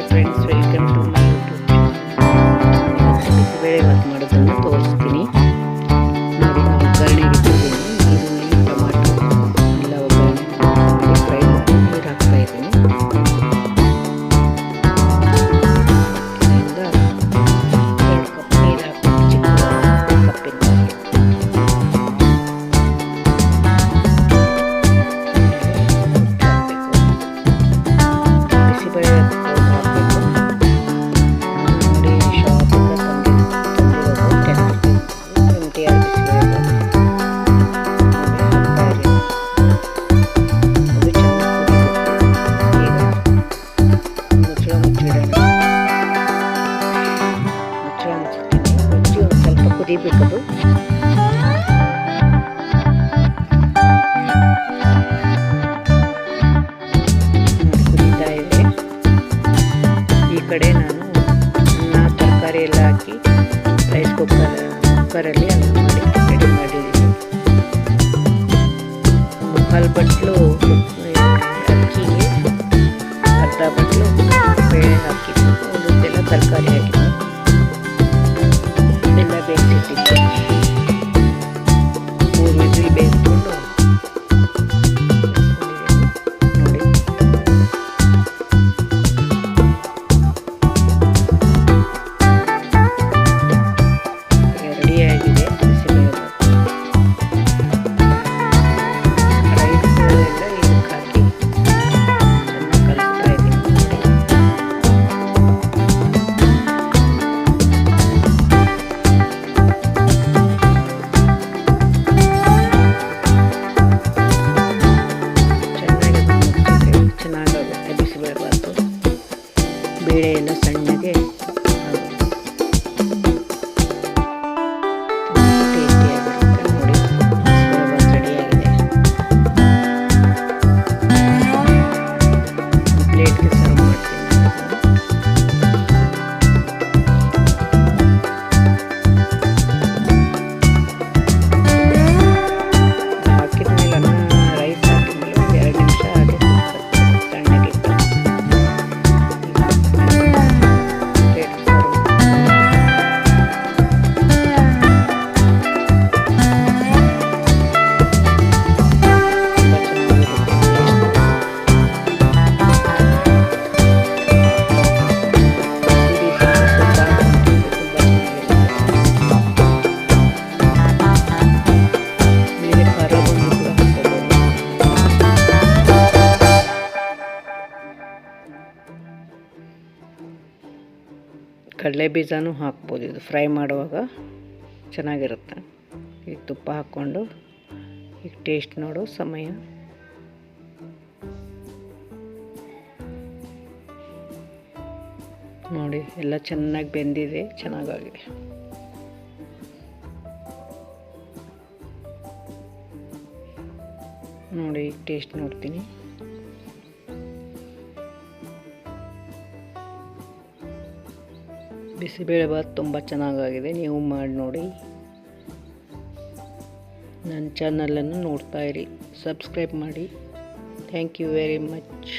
Hi friends welcome to my YouTube ಇವತ್ತು ಬಿಸಿಬೇಳೆ ಭಾತ್ ಮಾಡೋದನ್ನು ತೋರಿಸ್ತೀನಿ. ನೋಡಿ ಒಗ್ಗರಣೆಗೆ ಇಟ್ಟಿದ್ದೀನಿ. ಈರುಳ್ಳಿ ಟೊಮಾಟೊ, ಎಲ್ಲ ಒಗ್ಗರಣೆ ಫ್ರೈ ಮಾಡಿ ನೀರು ಹಾಕ್ತಾ ಸ್ವಲ್ಪ ಕುದಿಬೇಕದು ನೋಡಿ ಕುದೀತಾ ಇದೆ ಈ ಕಡೆ ನಾನು ಅನ್ನ ತರಕಾರಿ ಎಲ್ಲ ಹಾಕಿ ರೈಸ್ ಕುಕ್ಕರ್ ಕುಕ್ಕರಲ್ಲಿ ಅನ್ನ ಮಾಡಿ ರೆಡಿ ಮಾಡಿದ್ದೀನಿ ಮುಕ್ಕಾಲು ಬಟ್ಲು ಅಕ್ಕಿಗೆ ಅರ್ಧ ಬಟ್ಲು ಬೇಳೆ ಹಾಕಿದ್ದು ಉಳಿದೆಲ್ಲ ತರಕಾರಿ ಹಾಕಿದ್ದು no ಚೆನ್ನಾಗಾಗುತ್ತೆ ಬಿಸಿಬೇಳೆಭಾತು ಬೇಳೆಯನ್ನು ಸಣ್ಣಗೆ ಕಡಲೆ ಬೀಜನೂ ಹಾಕ್ಬೋದು. ಇದು ಫ್ರೈ ಮಾಡುವಾಗ ಚೆನ್ನಾಗಿರುತ್ತೆ. ಈಗ ತುಪ್ಪ ಹಾಕ್ಕೊಂಡು ಈಗ ಟೇಸ್ಟ್ ನೋಡೋ ಸಮಯ. ನೋಡಿ, ಎಲ್ಲ ಚೆನ್ನಾಗಿ ಬೆಂದಿದೆ, ಚೆನ್ನಾಗಾಗಿದೆ. ನೋಡಿ ಟೇಸ್ಟ್ ನೋಡ್ತೀನಿ. ಬಿಸಿಬೇಳೆಭಾತ್ ತುಂಬ ಚೆನ್ನಾಗಾಗಿದೆ. ನೀವು ಮಾಡಿ ನೋಡಿ. ನನ್ನ ಚಾನಲನ್ನು ನೋಡ್ತಾ ಇರಿ. ಸಬ್ಸ್ಕ್ರೈಬ್ ಮಾಡಿ. Thank you very much